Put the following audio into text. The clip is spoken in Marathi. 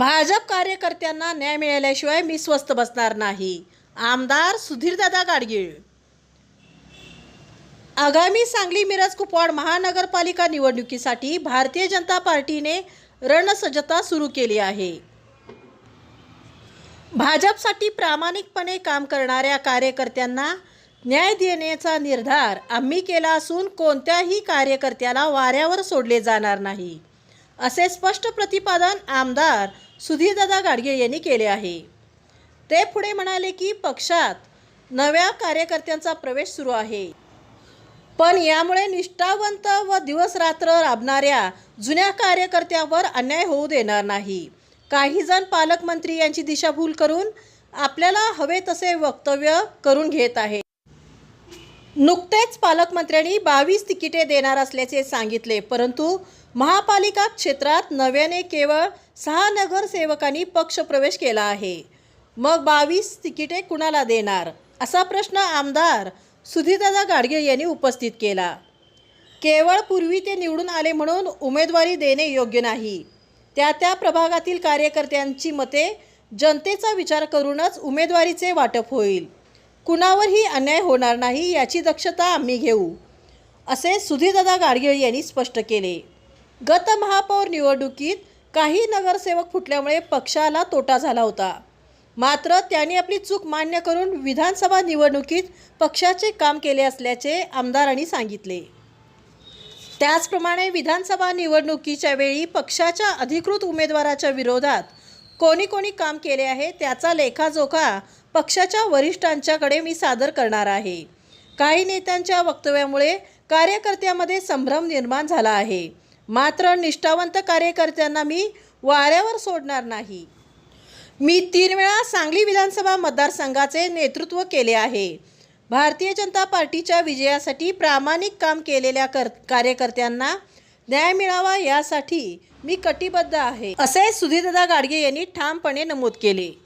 भाजप कार्यकर्त्यांना न्याय मिळाल्याशिवाय मी स्वस्थ बसणार नाही. आमदार सुधीरदादा गाडगीळ. आगामी सांगली मिरज कुपवाड महानगरपालिका निवडणुकीसाठी भारतीय जनता पार्टीने रणसज्जता सुरू केली आहे. भाजपसाठी प्रामाणिकपणे काम करणाऱ्या कार्यकर्त्यांना न्याय देण्याचा निर्धार आम्ही केला असून कोणत्याही कार्यकर्त्याला वाऱ्यावर सोडले जाणार नाही. असे स्पष्ट प्रतिपादन आमदार सुधीरदादा गाडगे यांनी केले आहे. ते पुढे म्हणाले की पक्षात नव्या कार्यकर्त्यांचा प्रवेश सुरू आहे. पण यामुळे निष्ठावंत व दिवसरात्र राबणाऱ्या जुन्या कार्यकर्त्यावर अन्याय होऊ देणार नाही. काही जण पालकमंत्री यांची दिशाभूल करून आपल्याला हवे तसे वक्तव्य करून घेत आहे नुकतेच पालकमंत्र्यांनी बावीस तिकिटे देणार असल्याचे सांगितले परंतु महापालिका क्षेत्रात नव्याने केवळ सहा नगरसेवकांनी पक्षप्रवेश केला आहे. मग बावीस तिकिटे कुणाला देणार? असा प्रश्न आमदार सुधीरदादा गाडगे यांनी उपस्थित केला. केवळ पूर्वी ते निवडून आले म्हणून उमेदवारी देणे योग्य नाही. त्या त्या प्रभागातील कार्यकर्त्यांची मते जनतेचा विचार करूनच उमेदवारीचे वाटप होईल. कुणावरही अन्याय होणार नाही याची दक्षता आम्ही घेऊ असे सुधीरदादा गाडगीळ यांनी स्पष्ट केले. गत महापौर निवडणुकीत काही नगरसेवक फुटल्यामुळे पक्षाला तोटा झाला होता. मात्र त्यांनी आपली चूक मान्य करून विधानसभा निवडणुकीत पक्षाचे काम केले असल्याचे आमदारांनी सांगितले. त्याचप्रमाणे विधानसभा निवडणुकीच्या वेळी पक्षाच्या अधिकृत उमेदवाराच्या विरोधात कोणी कोणी काम केले आहे त्याचा लेखाजोखा पक्षाच्या वरिष्ठांच्याकडे मी सादर करणार आहे. काही नेत्यांच्या वक्तव्यामुळे कार्यकर्त्यामध्ये संभ्रम निर्माण झाला आहे. मात्र निष्ठावंत कार्यकर्त्यांना मी वाऱ्यावर सोडणार नाही. मी तीन वेळा सांगली विधानसभा मतदारसंघाचे नेतृत्व केले आहे. भारतीय जनता पार्टीच्या विजयासाठी प्रामाणिक काम केलेल्या कर कार्यकर्त्यांना न्याय मिळावा यासाठी मी कटिबद्ध आहे. असे सुधीरदा गाडगे यांनी ठामपणे नमूद केले.